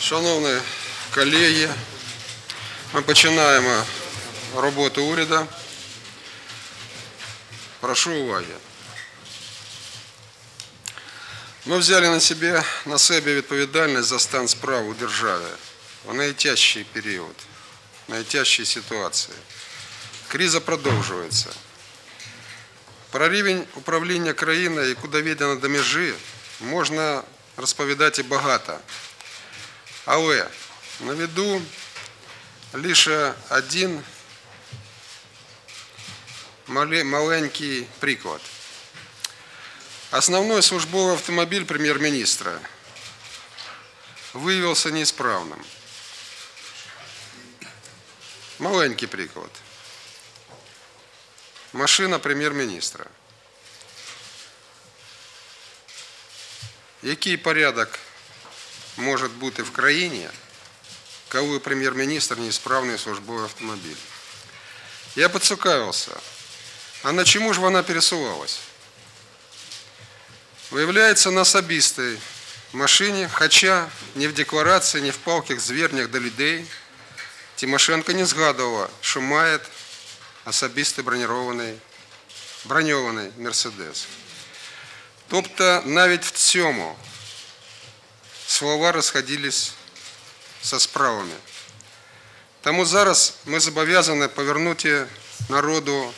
Шановні колеги, ми починаємо роботу уряду. Прошу уваги. Ми взяли на себе, на себе відповідальність за стан справ у державі в найтяжчий період, в найтяжчій ситуації. Криза продовжується. Про рівень управління країною, яку доведено до межі, можна розповідати багато. Але наведу лише один мале- маленький приклад. Основной службовый автомобиль премьер-министра выявился неисправным. Маленький приклад. Машина прем'єр-міністра. Який порядок може бути в країні, коли прем'єр-міністр неисправний службовий автомобіль? Я поцікавився, а на чому ж вона пересувалась? Виявляється на особистій машині, хоча ні в декларації, ні в палких зверненнях до людей Тимошенко не згадувала, що має особистий бронірований, броньований Мерседес. Тобто навіть в цьому слова розходились со справами. Тому зараз ми зобов'язані повернути народу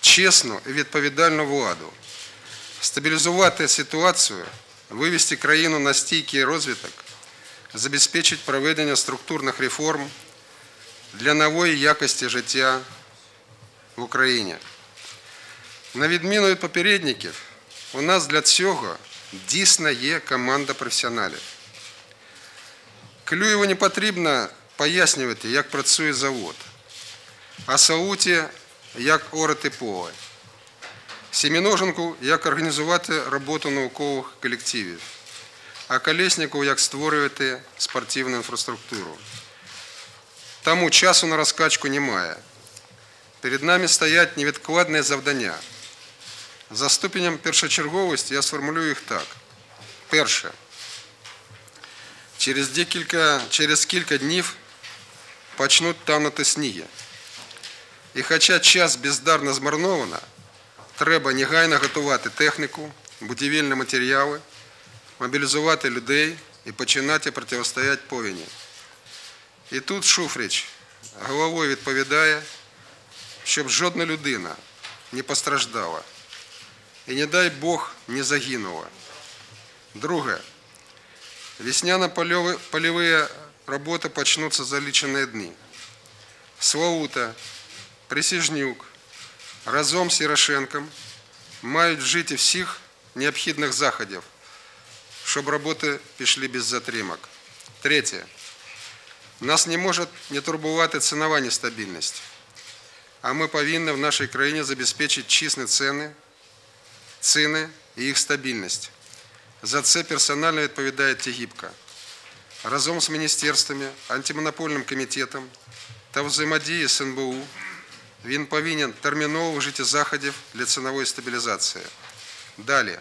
чесну і відповідальну владу, стабілізувати ситуацію, вивести країну на стійкий розвиток, забезпечити проведення структурних реформ для нової якості життя в Україні. На відміну від попередників, у нас для цього дійсно є команда професіоналів. Клюєву не потрібно пояснювати, як працює завод, а Сауті, як орати поле, Семеноженку, як організувати роботу наукових колективів, а Колеснику, як створювати спортивну інфраструктуру. Тому часу на розкачку немає. Перед нами стоять невідкладні завдання. За ступенем першочерговості я сформулюю їх так. Перше. Через, декілька, через кілька днів почнуть танути сніги. І хоча час бездарно змарновано, треба негайно готувати техніку, будівельні матеріали, мобілізувати людей і починати протистояти повені. І тут Шуфрич головою відповідає, щоб жодна людина не постраждала. І не дай Бог не загинула. Друге. Весняно-полевые работы почнутся за лічені дні. Славута, Присяжнюк, разом з Ярошенком мають вжити всіх необхідних заходів, щоб роботи пішли без затримок. Третє. Нас не може не турбувати цінова нестабільність. А ми повинні в нашій країні забезпечити чесні ціни, ціни і їх стабільність. За це персонально відповідає Тігіпка. Разом з міністерствами, антимонопольним комітетом та взаємодії з НБУ він повинен терміново вжити заходів для цінової стабілізації. Далі.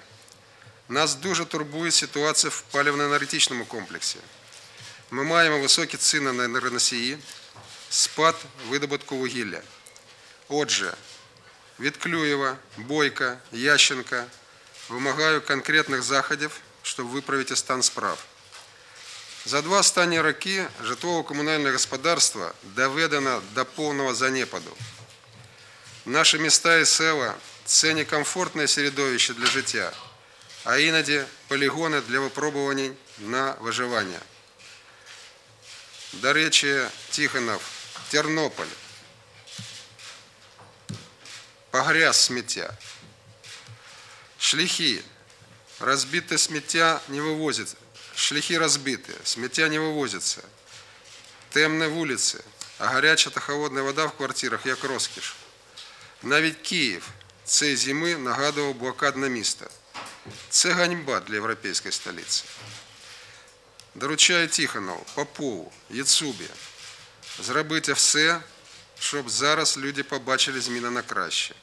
Нас дуже турбує ситуація в паливно-енергетичному комплексі. Ми маємо високі ціни на енергоносії, спад видобутку вугілля. Отже, від Клюєва, Бойка, Ященка вимагаю конкретних заходів, щоб виправити стан справ. За два останні роки житлово-комунальне господарство доведено до повного занепаду. Наші міста і села – це не комфортне середовище для життя, а іноді полігони для випробувань на виживання. До речі, Тихонов, Тернополь. Погряз сміття. Шляхи. Розбите сміття не вивозять. Шляхи розбиті, сміття не вивозиться. Темні вулиці, а гаряча та холодна вода в квартирах як розкіш. Навіть Київ цієї зими нагадував блокадне місто. Це ганьба для європейської столиці. Доручаю Тихонову, Попову, Яцубі зробити все, щоб зараз люди побачили зміни на краще.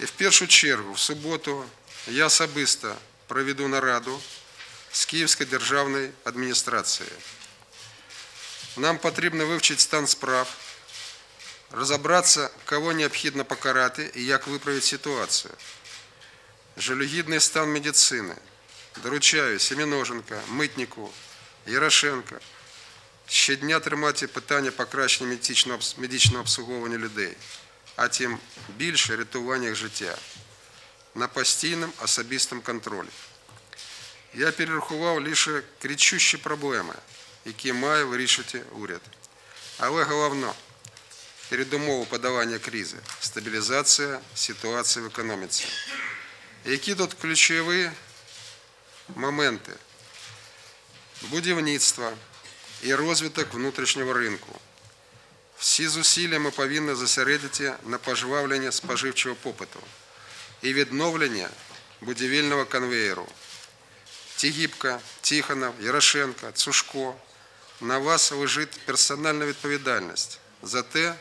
І в першу чергу, в суботу, я особисто проведу нараду з Київської державної адміністрації. Нам потрібно вивчити стан справ, розібратися, кого необхідно покарати і як виправити ситуацію. Жалюгідний стан медицини. Доручаю Семеноженка, Митнику, Ярошенка щодня тримати питання покращення медичного, обс- медичного обслуговування людей, а тим більше рятування їх життя на постійному особистому контролі. Я перерахував лише кричущі проблеми, які має вирішити уряд. Але головне, передумову подолання кризи – стабілізація ситуації в економіці. Які тут ключові моменти? Будівництво і розвиток внутрішнього ринку. Всі зусилля ми повинні зосередити на пожвавленні споживчого попиту і відновлення будівельного конвеєру. Тігіпка, Тихонов, Ярошенко, Цушко, на вас лежить персональна відповідальність за те,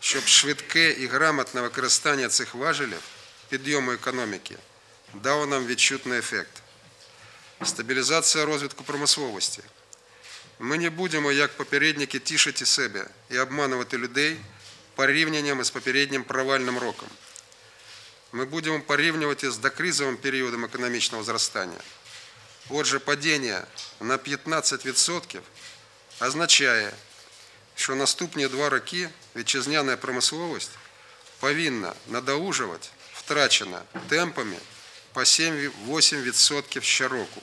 щоб швидке і грамотне використання цих важелів підйому економіки дало нам відчутний ефект. Стабілізація розвитку промисловості. Ми не будемо, як попередники, тішити себе і обманувати людей порівнянням із попереднім провальним роком. Ми будемо порівнювати з докризовим періодом економічного зростання. Отже, падіння на 15% означає, що наступні два роки вітчизняна промисловість повинна надолужувати втрачено темпами по 7-8% щороку.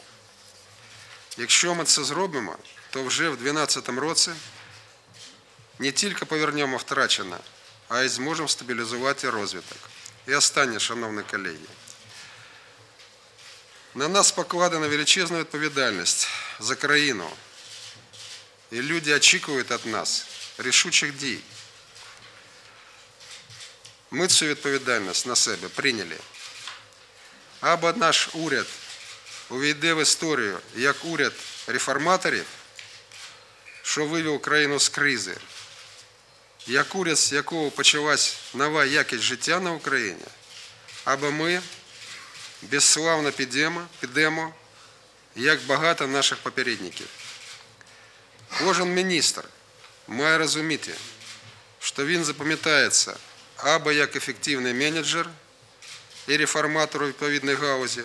Якщо ми це зробимо, то вже в 2012 році не тільки повернемо втрачене, а й зможемо стабілізувати розвиток. І останнє, шановні колеги. На нас покладена величезна відповідальність за країну. І люди очікують від нас рішучих дій. Ми цю відповідальність на себе прийняли. Або наш уряд увійде в історію як уряд реформаторів, що вивів країну з кризи, як уряд, з якого почалась нова якість життя на Україні, або ми безславно підемо, підемо, як багато наших попередників. Кожен міністр має розуміти, що він запам'ятається або як ефективний менеджер і реформатор у відповідній галузі,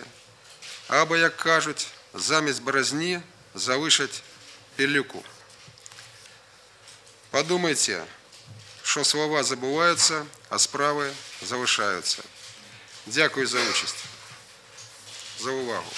або, як кажуть, замість борозні залишать пилюку. Подумайте, що слова забуваються, а справи залишаються. Дякую за участь, за увагу.